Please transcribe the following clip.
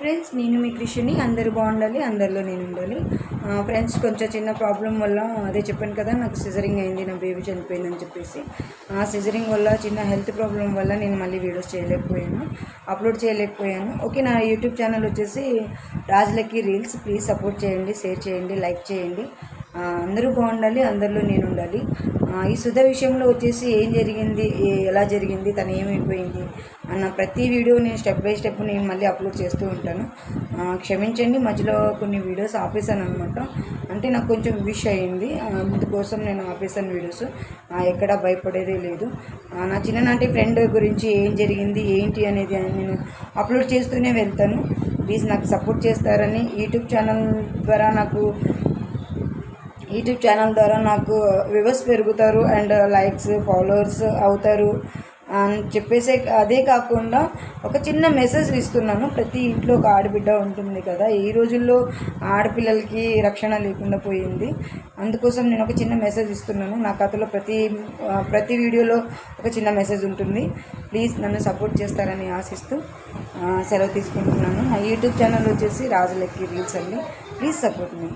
Friends నేను మీ కృషిని అందరూ బాగుండాలి అందరిలో నేను ఉండాలి. ఫ్రెండ్స్ కొంచెం చిన్న ప్రాబ్లం వల్ల అదే చెప్పాను కదా నాకు సిజరింగ్ అయింది నా బేబీ చనిపోయిందని చెప్పేసి. ఆ సిజరింగ్ వల్ల చిన్న హెల్త్ ప్రాబ్లం వల్ల నేను మళ్ళీ వీడియోస్ చేయలేకపోయాను అప్లోడ్ చేయలేకపోయాను. ఓకే నా యూట్యూబ్ ఛానల్ వచ్చేసి రాజులకి రీల్స్ ప్లీజ్ సపోర్ట్ చేయండి షేర్ చేయండి లైక్ చేయండి. అందరూ బాగుండాలి అందరిలో నేను ఉండాలి ఈ సుధ విషయంలో వచ్చేసి ఏం జరిగింది ఏ- ఎలా జరిగింది తను ఏమైపోయింది అన్న ప్రతి వీడియో నేను స్టెప్ బై స్టెప్ నేను మళ్ళీ అప్లోడ్ చేస్తూ ఉంటాను. క్షమించండి మధ్యలో కొన్ని వీడియోస్ ఆపేసాను అనమాట అంటే నాకు కొంచెం విష్ అయ్యింది. అందుకోసం నేను ఆపేసాను వీడియోస్. ఎక్కడా భయపడేదే లేదు. నా చిన్ననాటి ఫ్రెండ్ గురించి ఏం జరిగింది ఏంటి అనేది నేను అప్లోడ్ చేస్తూనే వెళ్తాను. ప్లీజ్ నాకు సపోర్ట్ చేస్తారని యూట్యూబ్ ఛానల్ ద్వారా నాకు యూట్యూబ్ ఛానల్ ద్వారా నాకు వ్యూవర్స్ పెరుగుతారు అండ్ లైక్స్ ఫాలోవర్స్ అవుతారు. అని చెప్పేసే అదే కాకుండా ఒక చిన్న మెసేజ్ ఇస్తున్నాను. ప్రతి ఇంట్లో ఒక ఆడబిడ్డ ఉంటుంది కదా ఈ రోజుల్లో ఆడపిల్లలకి రక్షణ లేకుండా పోయింది. అందుకోసం నేను ఒక చిన్న మెసేజ్ ఇస్తున్నాను. నా కథలో ప్రతి ప్రతి వీడియోలో ఒక చిన్న మెసేజ్ ఉంటుంది. ప్లీజ్ నన్ను సపోర్ట్ చేస్తారని ఆశిస్తూ సెలవు తీసుకుంటున్నాను. నా యూట్యూబ్ ఛానల్ వచ్చేసి రాజులెక్కి రీల్స్ అండి. Please support me